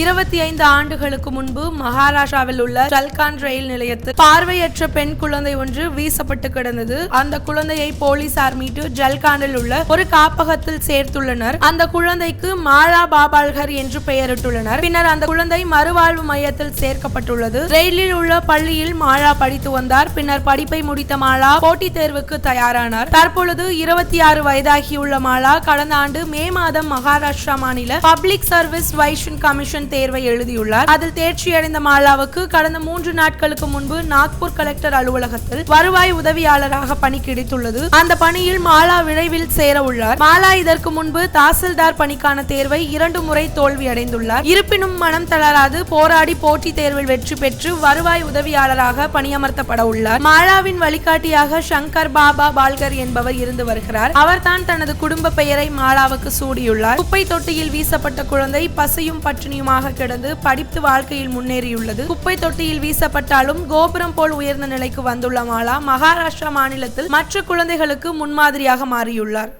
இருபத்தி ஐந்து ஆண்டுகளுக்கு முன்பு மகாராஷ்டிராவில் உள்ள ஜல்கான் ரயில் நிலையத்தில் பார்வையற்ற பெண் குழந்தை ஒன்று வீசப்பட்டு கிடந்தது. அந்த குழந்தையை போலீசார் மீட்டு ஜல்கானில் உள்ள ஒரு காப்பகத்தில் சேர்த்துள்ளனர். அந்த குழந்தைக்கு மாலா பாபால்கர் என்று பெயரிட்டுள்ளனர். பின்னர் அந்த குழந்தை மறுவாழ்வு மையத்தில் சேர்க்கப்பட்டுள்ளது. ரயிலில் உள்ள பள்ளியில் மாலா படித்து வந்தார். பின்னர் படிப்பை முடித்த மாலா போட்டித் தேர்வுக்கு தயாரானார். தற்பொழுது இருபத்தி ஆறு வயதாகியுள்ள மாலா கடந்த ஆண்டு மே மாதம் மகாராஷ்டிரா மாநில பப்ளிக் சர்வீஸ் வைஷன் கமிஷன் தேர்வை எழுதியுள்ளார். அதில் தேர்ச்சியடைந்த மாலாவுக்கு கடந்த மூன்று நாட்களுக்கு முன்பு நாக்பூர் கலெக்டர் அலுவலகத்தில் வருவாய் உதவியாளராக பணி கிடைத்துள்ளது. அந்த பணியில் மாலா விரைவில் சேர உள்ளார். மாலா இதற்கு முன்பு தாசில்தார் பணிக்கான தேர்வை இரண்டு முறை தோல்வியடைந்துள்ளார் இருப்பினும் மனம் தளராது போராடி போட்டித் தேர்வில் வெற்றி பெற்று வருவாய் உதவியாளராக பணியமர்த்தப்பட உள்ளார். மாலாவின் வழிகாட்டியாக சங்கர் பாபா பால்கர் என்பவர் இருந்து வருகிறார். அவர்தான் தனது குடும்ப பெயரை மாலாவுக்கு சூடியுள்ளார். குப்பை தொட்டியில் வீசப்பட்ட குழந்தை பசியும் பட்டினியுமாக கிடந்து படித்து வாழ்க்கையில் முன்னேறியுள்ளது. குப்பை தொட்டியில் வீசப்பட்டாலும் கோபுரம் போல் உயர்ந்த நிலைக்கு வந்துள்ள மாலா மகாராஷ்டிரா மாநிலத்தில் மற்ற குழந்தைகளுக்கு முன்மாதிரியாக மாறியுள்ளார்.